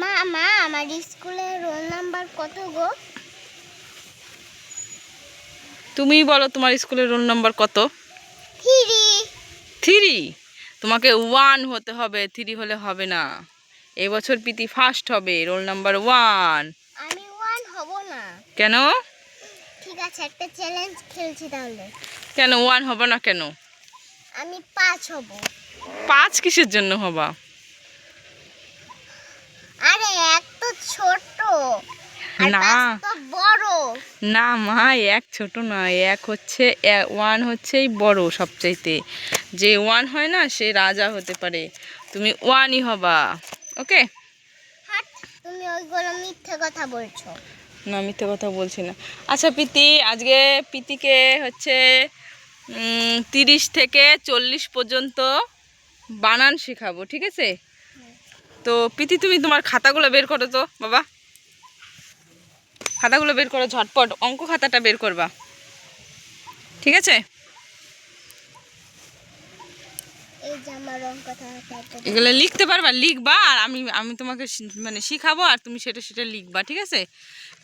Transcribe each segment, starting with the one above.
মা মা আমার স্কুলের রোল নাম্বার কত গো? তুমি বলো তোমার স্কুলের রোল নাম্বার কত? থ্রি। থ্রি? তোমাকে ওয়ান হতে হবে থ্রি হলে হবে না। এবছর পিতি ফার্স্ট হবে রোল নাম্বার ওয়ান আমি ওয়ান হব না। কেন? ঠিক আছে একটা চ্যালেঞ্জ খেলছি তাহলে। কেন ওয়ান হব না কেন? আমি পাঁচ হব। পাঁচ কিসের জন্য হবা আরে এক তো ছোট আর না। বড়। না মা এক ছোট না এক হচ্ছে ওয়ান হচ্ছেই বড় সবচাইতে। যে ওয়ান হয় না সে রাজা হতে পারে। তুমি ওয়ানই হবা ওকে? তুমি ওইগুলো মিথ্যে কথা বলছো। না মিথ্যে কথা বলছি না। আচ্ছা প্রীতি আজকে প্রীতিকে হচ্ছে তিরিশ থেকে চল্লিশ পর্যন্ত বানান শেখাবো ঠিক আছে? তো প্রীতি তুমি তোমার খাতাগুলো বের করো তো বাবা। খাতাগুলো বের করো ঝটপট। অঙ্ক খাতাটা বের করবা। ঠিক আছে? এগুলো লিখতে পারবা লিখবা আর আমি আমি তোমাকে মানে শিখাবো আর তুমি সেটা সেটা লিখবা ঠিক আছে?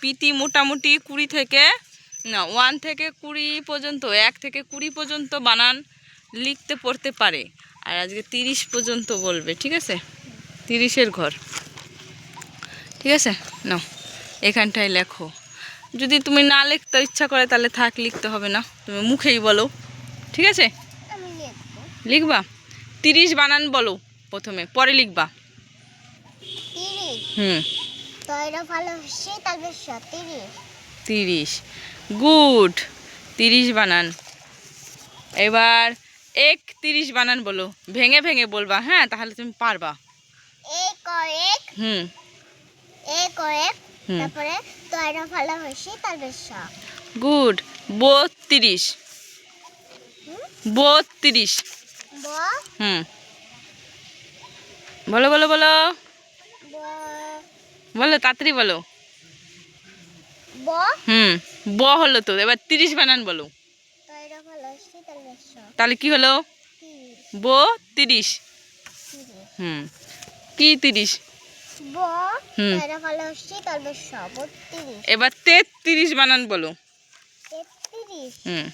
পিতি মোটামুটি কুড়ি থেকে না ওয়ান থেকে কুড়ি পর্যন্ত এক থেকে কুড়ি পর্যন্ত বানান লিখতে পড়তে পারে। আর আজকে তিরিশ পর্যন্ত বলবে ঠিক আছে? তিরিশের ঘর। ঠিক আছে? নাও। এখানটায় লেখো। যদি তুমি না লিখতে ইচ্ছা করে তাহলে থাক লিখতে হবে না। তুমি মুখেই বলো ঠিক আছে? লিখবা। তিরিশ বানান বলো প্রথমে পরে লিখবা। হুম। ভালো তিরিশ। গুড। তিরিশ বানান। এবার এক তিরিশ বানান বলো। ভেঙে ভেঙে বলবা হ্যাঁ তাহলে তুমি পারবা। এক ও এক? হুম। তারপরে তৈরা ভালো হসি তারপরে স গুড বত্রিশ? বত্রিশ। হুম। বলো বলো বলো। বলো তাড়াতাড়ি বলো। ব? হুম ব হলো তো এবার তিরিশ বানান বলো। তৈরা তাহলে কি হলো? বত্রিশ। তিরিশ। হুম। কি তিরিশ? এবার তেত্রিশ বানান বলো। হুম।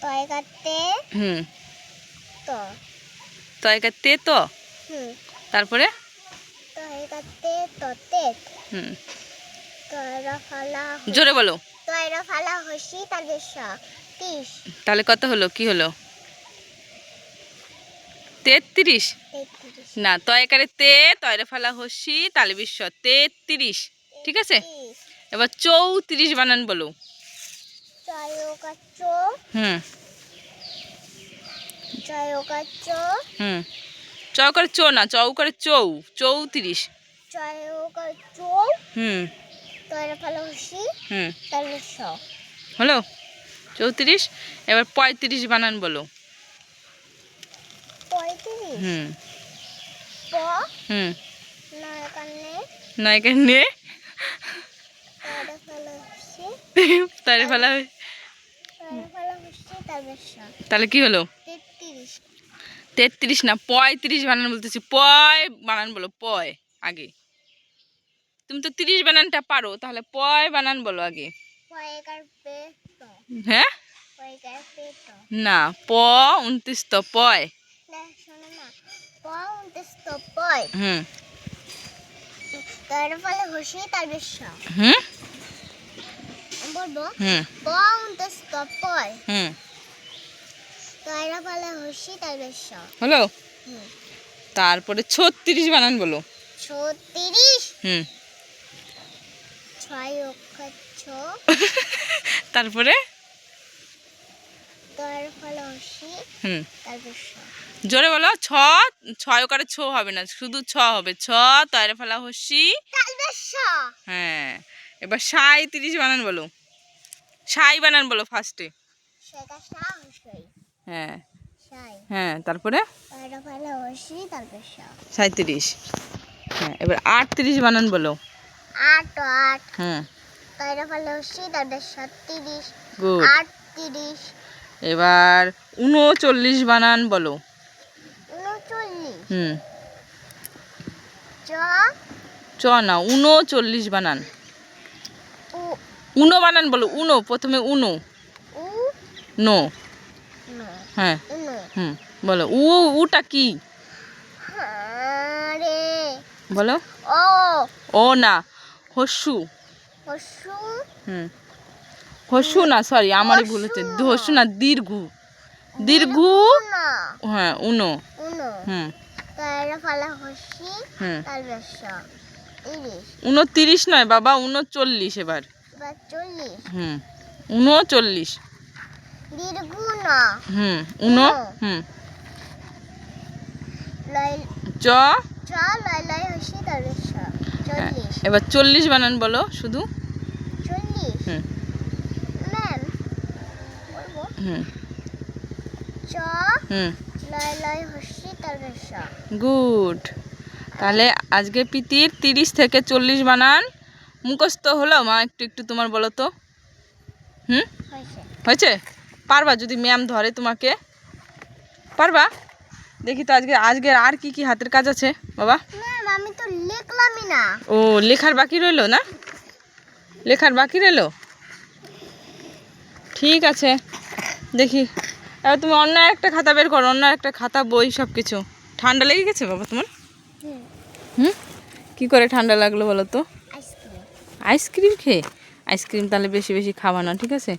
তয়কাতে হুম। তো। তো একা তে? হুম। তারপরে? হুম। জোরে বলো। তয়রা ফালা হসি তাহলে কত হলো? কি হলো? তেত্রিশ। না তয়কারে তে তয়রে ফেলা হসি তালে বিশ্ব তেত্রিশ। ঠিক আছে? এবার চৌত্রিশ বানান বলো। হুম। চৌকারে চো না চৌকারে চৌ চৌত্রিশ। হুম। হলো? চৌত্রিশ। এবার পঁয়ত্রিশ বানান বলো। পঁয়ত্রিশ। হুম। হুম। নয় কান্নে ফালা স তাহলে কি হলো? তেত্রিশ। না পঁয়ত্রিশ বানান বলতেছি। পয় বানান বলো পয় আগে। তুমি তো তিরিশ বানানটা পারো তাহলে পয় বানান বলো আগে। হ্যাঁ? না প উনত্রিশ তো পয় না শোনো না প উনত্রিশ তো পয় হুম। ফালা হুম? বলব হুম। হুম। ফালা হলো? তারপরে ছত্রিশ বানান বলো। ছত্রিশ? হুম। ছয় অক্ষর ছ। তারপরে? হুম। তারপর জোরে বলো ছ ছয় করে ছ হবে না শুধু ছ হবে। ছ তয়রে ফেলা হসি তারপর হ্যাঁ এবার সাঁত্রিশ বানান বলো। সাই বানান বলো ফার্স্টে। হ্যাঁ। সাই। হ্যাঁ তারপরে? তারপর সাঁত্রিশ হ্যাঁ এবার আটত্রিশ বানান বলো। আট আট। হুম তয়ের ফলে হসি তারপর ছত্রিশ গুড। আটত্রিশ এবার উনচল্লিশ বানান বলো। হুম। চ। চ না উনচল্লিশ বানান। উনো বানান বলো উনো প্রথমে উনো। উ। নো। হ্যাঁ। হুম বলো উ উটা কি? বলো। ও ও না হস্যু। হসু হুম। হস্যু না সরি আমারই ভুল হচ্ছে। হস্যু না দীর্ঘ। দীর্ঘ? হ্যাঁ উনো। উনো। হুম। হসি উনতিরিশ নয় বাবা উনচল্লিশ এবার। হুম। উনচল্লিশ হুম উনো। হুম। চ। হসি চল্লিশ। এবার চল্লিশ বানান বলো শুধু চল্লিশ হুম ম্যাম বলব হুম। চ। হুম। লয় লয় গুড। তাহলে আজকে পিতির তিরিশ থেকে চল্লিশ বানান। মুখস্থ হলো? মা একটু একটু তোমার বলো তো। হুম? হয়েছে। পারবা যদি ম্যাম ধরে তোমাকে? পারবা? দেখি তো আজকে আজকে আর কি কি হাতের কাজ আছে বাবা। আমি তো লিখলামই না। ও লেখার বাকি রইল না? লেখার বাকি রইল? ঠিক আছে। দেখি। এবার তুমি অন্য একটা খাতা বের করো অন্য একটা খাতা বই সব কিছু ঠান্ডা লেগে গেছে বাবা তোমার? হুম? কি করে ঠান্ডা লাগল বলো তো? আইসক্রিম খেয়ে। আইসক্রিম তাহলে বেশি বেশি খাওয়া না ঠিক আছে?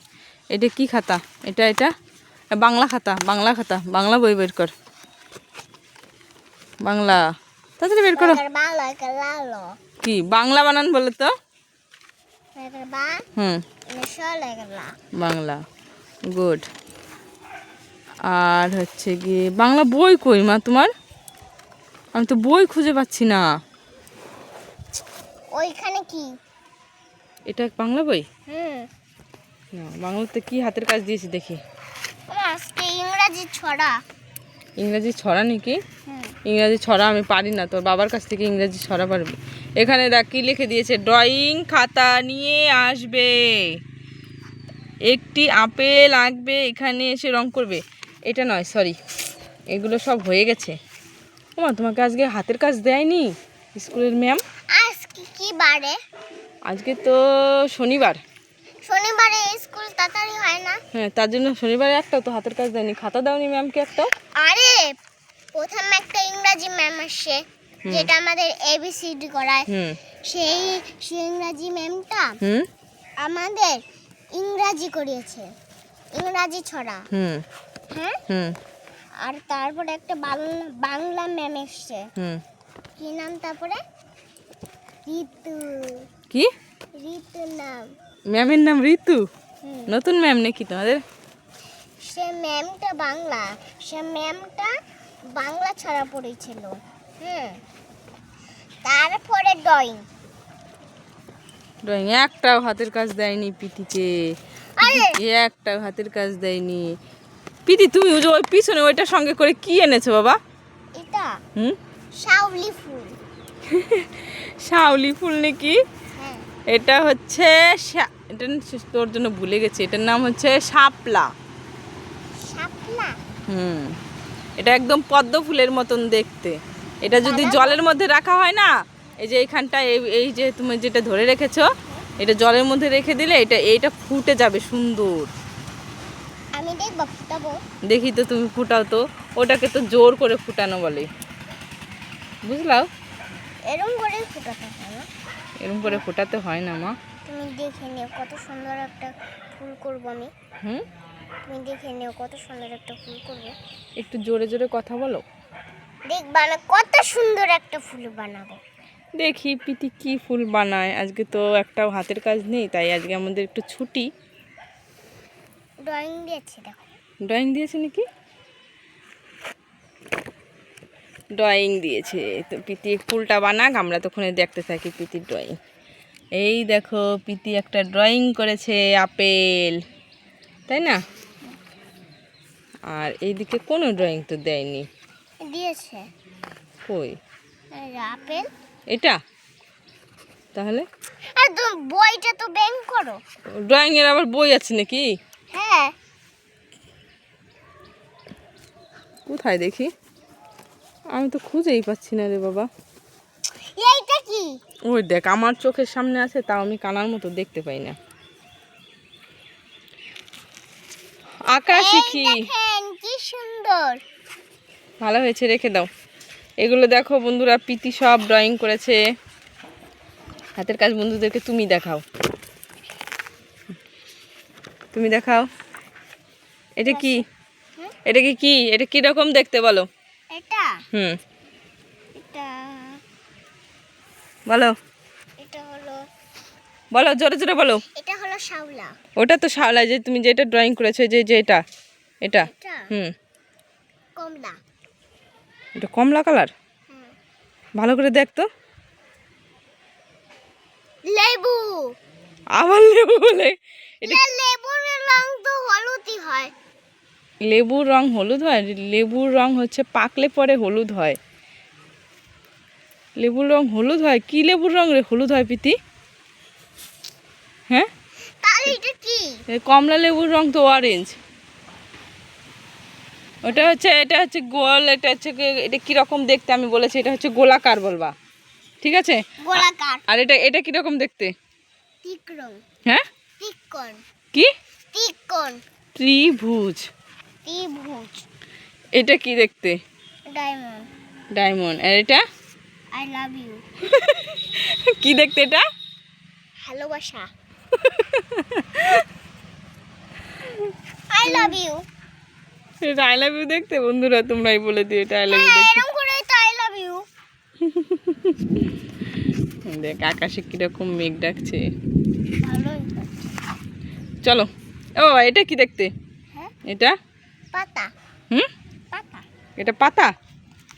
এটা কি খাতা? এটা এটা? বাংলা খাতা বাংলা খাতা বাংলা বই বের কর। বাংলা। তাড়াতাড়ি বের করো। কি বাংলা বানান বলো তো? হুম। বাংলা। গুড। আর হচ্ছে গিয়ে বাংলা বই কই মা তোমার? আমি তো বই খুঁজে পাচ্ছি না। ওইখানে কি? এটা বাংলা বই? হুম। না বাংলাতে কি হাতের কাজ দিয়েছি দেখি। আজকে ইংরাজি ছড়া। ইংরাজি ছড়া নাকি? ইংরাজি ছড়া আমি পারি না তোর বাবার কাছ থেকে ইংরাজি ছড়া পারবি। এখানে দেখ কি লিখে দিয়েছে ড্রয়িং খাতা নিয়ে আসবে একটি আপেল আঁকবে এখানে এসে রং করবে। এটা নয় সরি এগুলো সব হয়ে গেছে। ওমা তোমাকে আজকে হাতের কাজ দেয়নি স্কুলের ম্যাম? আজকে কি বারে? আজকে তো শনিবার। শনিবারে স্কুল তাড়াতাড়ি হয় না। হ্যাঁ তার জন্য শনিবারে একটাও তো হাতের কাজ দেয়নি। খাতা দাওনি ম্যামকে একটাও আরে প্রথমে একটা ইংরাজি ম্যাম আসে যেটা আমাদের এবিসিডি করায়। হুম। সেই সেই ইংরাজি ম্যামটা হুম। আমাদের ইংরাজি করিয়েছে। ইংরাজি ছড়া। হুম। হ্যাঁ হুম। আর তারপরে একটা বাংলা বাংলা ম্যাম এসছে। হুম। কি নাম তারপরে? ঋতু। কি? ঋতু নাম। ম্যামের নাম ঋতু? নতুন ম্যাম নাকি তোমাদের? সে ম্যামটা বাংলা। সে ম্যামটা বাংলা ছাড়া পড়েছিল। হুম। তারপরে ড্রয়িং ড্রয়িং একটাও হাতের কাজ দেয়নি! পিতিকে একটাও হাতের কাজ দেয়নি। পিতি তুমি ওই যে ওই পিছনে ওইটার সঙ্গে করে কি এনেছো বাবা? এটা হুম? শাউলি ফুল। শাওলি ফুল নাকি? হ্যাঁ। এটা হচ্ছে এটা তোর জন্য ভুলে গেছি এটার নাম হচ্ছে শাপলা। শাপলা? হুম। এটা একদম পদ্ম ফুলের মতন দেখতে। এটা যদি জলের মধ্যে রাখা হয় না এই যে এইখানটা এই এই যে তুমি যেটা ধরে রেখেছো এটা জলের মধ্যে রেখে দিলে এটা এইটা ফুটে যাবে সুন্দর। আমি দেখব ফুটাবো। দেখি তো তুমি ফুটাও তো। ওটাকে তো জোর করে ফুটানো বলে। বুঝলাও? এরম করে ফুটাতে হয় না। এরকম করে ফোটাতে হয় না মা। তুমি দেখে নিও কত সুন্দর একটা ফুল করব আমি। হুম? তুমি দেখে নিও কত সুন্দর একটা ফুল করব। একটু জোরে জোরে কথা বলো। দেখবা আমি কত সুন্দর একটা ফুল বানাবো। দেখি পিতি কি ফুল বানায়। আজকে তো একটাও হাতের কাজ নেই তাই আজকে আমাদের একটু ছুটি। ড্রয়িং দিয়েছি দেখো। ড্রয়িং দিয়েছে নাকি? ড্রয়িং দিয়েছে। তো পিতি ফুলটা বানাক আমরা তখন দেখতে থাকি পিতির ড্রয়িং। এই দেখো পিতি একটা ড্রয়িং করেছে আপেল তাই না? আর এইদিকে কোনো ড্রয়িং তো দেয়নি। দিয়েছে। কই? আপেল। এটা? তাহলে? বইটা তো ব্যাং করো। ড্রয়িংয়ের আবার বই আছে নাকি? হ্যাঁ। কোথায় দেখি? আমি তো খুঁজেই পাচ্ছি না রে বাবা। এইটা কি? ওই দেখ আমার চোখের সামনে আছে তাও আমি কানার মতো দেখতে পাই না। আঁকা শিখি দেখেন কি সুন্দর। ভালো হয়েছে রেখে দাও। এগুলো দেখো বন্ধুরা প্রীতি সব ড্রয়িং করেছে। হাতের কাজ বন্ধুদেরকে তুমি দেখাও। তুমি দেখাও। এটা কি? এটা কি কি? এটা কি রকম দেখতে বলো। এটা। হুম। এটা। বলো। এটা হলো। বলো জোরে জোরে বলো। এটা হলো শাওলা। ওটা তো শাওলা যে তুমি যেটা ড্রয়িং করেছ যে যে এটা। এটা। হুম। কমলা। এটা কমলা কালার? ভালো করে দেখ তো। লেবু। আবার লেবু বলে। এটা লেবুর রং তো হলুদই হয়। লেবুর রং হলুদ হয়? লেবুর রং হচ্ছে পাকলে পরে হলুদ হয়। লেবুর রং হলুদ হয়? কি লেবুর রং রে হলুদ হয় পিতি হ্যাঁ? কমলা লেবুর রং তো অরেঞ্জ ওটা হচ্ছে এটা হচ্ছে গোল এটা হচ্ছে এটা কীরকম দেখতে আমি বলেছি এটা হচ্ছে গোলাকার বলবা। ঠিক আছে? গোলাকার। আর এটা এটা কীরকম দেখতে? হ্যাঁ? তিকন কি? তিকন ত্রিভুজ। ত্রিভুজ। এটা কি দেখতে? ডায়মন্ড ডায়মন্ড আর এটা? আই লাভ ইউ কি দেখতে এটা? ভালোবাসা আই লাভ ইউ এটা আই লাভ ইউ দেখতে? বন্ধুরা তোমরাই বলে দিও এটা আই লাভ ইউ দেখতে। এরকম করে তো আই লাভ ইউ দেখ আকাশে কীরকম মেঘ ডাকছে। চলো। ও এটা কি দেখতে? হ্যাঁ। এটা? পাতা। হুম? পাতা। এটা পাতা?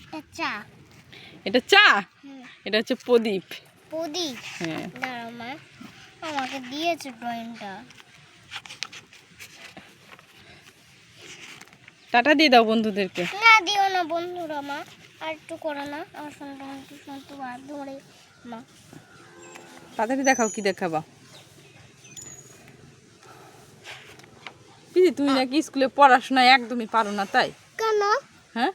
এটা চা। এটা চা? এটা হচ্ছে প্রদীপ। প্রদীপ? হ্যাঁ। দাঁড়াও মা আমাকে দিয়েছে ড্রয়িংটা। টাটা দিয়ে দাও বন্ধুদেরকে। না দিও না বন্ধুরা মা আর একটু করো না আমার শুনতে বার ধরে মা। তাড়াতাড়ি দেখাও কি দেখাবা। পিদি তুমি নাকি স্কুলে পড়াশোনা একদমই পারো না তাই? কেন? হ্যাঁ?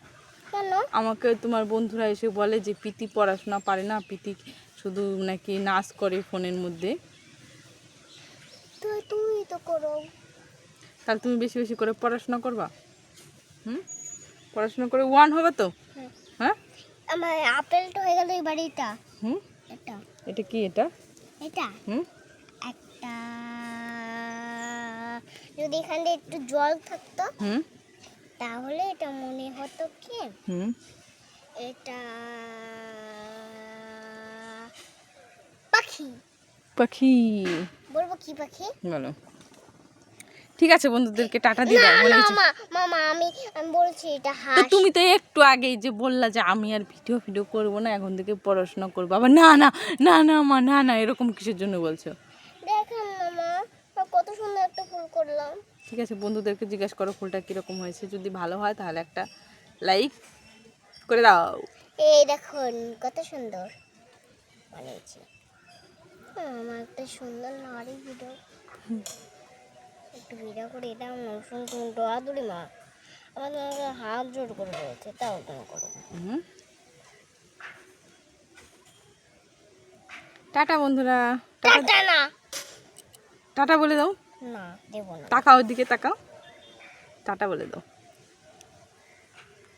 কেন? আমাকে তোমার বন্ধুরা এসে বলে যে পিতি পড়াশোনা পারে না পিতি শুধু নাকি নাচ করে ফোনের মধ্যে। তুমি তো করো। তাহলে তুমি বেশি বেশি করে পড়াশোনা করবা? হুম? পড়াশোনা করে ওয়ান হবে তো? হ্যাঁ। হ্যাঁ? আমার আপেলটা হয়ে গেল এই বাড়িটা। হুম? এটা এটা কি এটা? এটা? হুম? একটা যদি এখানে একটু জল থাকতো হুম। তাহলে এটা মনে হতো কি? হুম। এটা পাখি। পাখি। বলব কি পাখি? বলো। ঠিক আছে বন্ধুদেরকে টাটা দিয়ে দাও না মা মামা আমি আমি বলছি এটা তো তুমি তো একটু আগেই যে বললা যে আমি আর ভিডিও ভিডিও করব না এখন থেকে পড়াশোনা করব। আবার না না না না মা না না এরকম কিসের জন্য বলছো? মামা কত সুন্দর একটা ফুল করলাম। ঠিক আছে বন্ধুদেরকে জিজ্ঞেস করো ফুলটা কীরকম হয়েছে। যদি ভালো হয় তাহলে একটা লাইক করে দাও। এই দেখুন কত সুন্দর। বানিয়েছি হ্যাঁ, আমার একটা সুন্দর নারী ভিডিও। একটু ভিডিও করে এটা আমার নতুন তুমি দৌড়াদৌড়ি মা। আমার তোমাকে হাত জোর করে রয়েছে তাও তুমি করো। টাটা বন্ধুরা। টাটা না। টাটা বলে দাও। না দেবো না। তাকাও দিকে তাকাও। টাটা বলে দাও।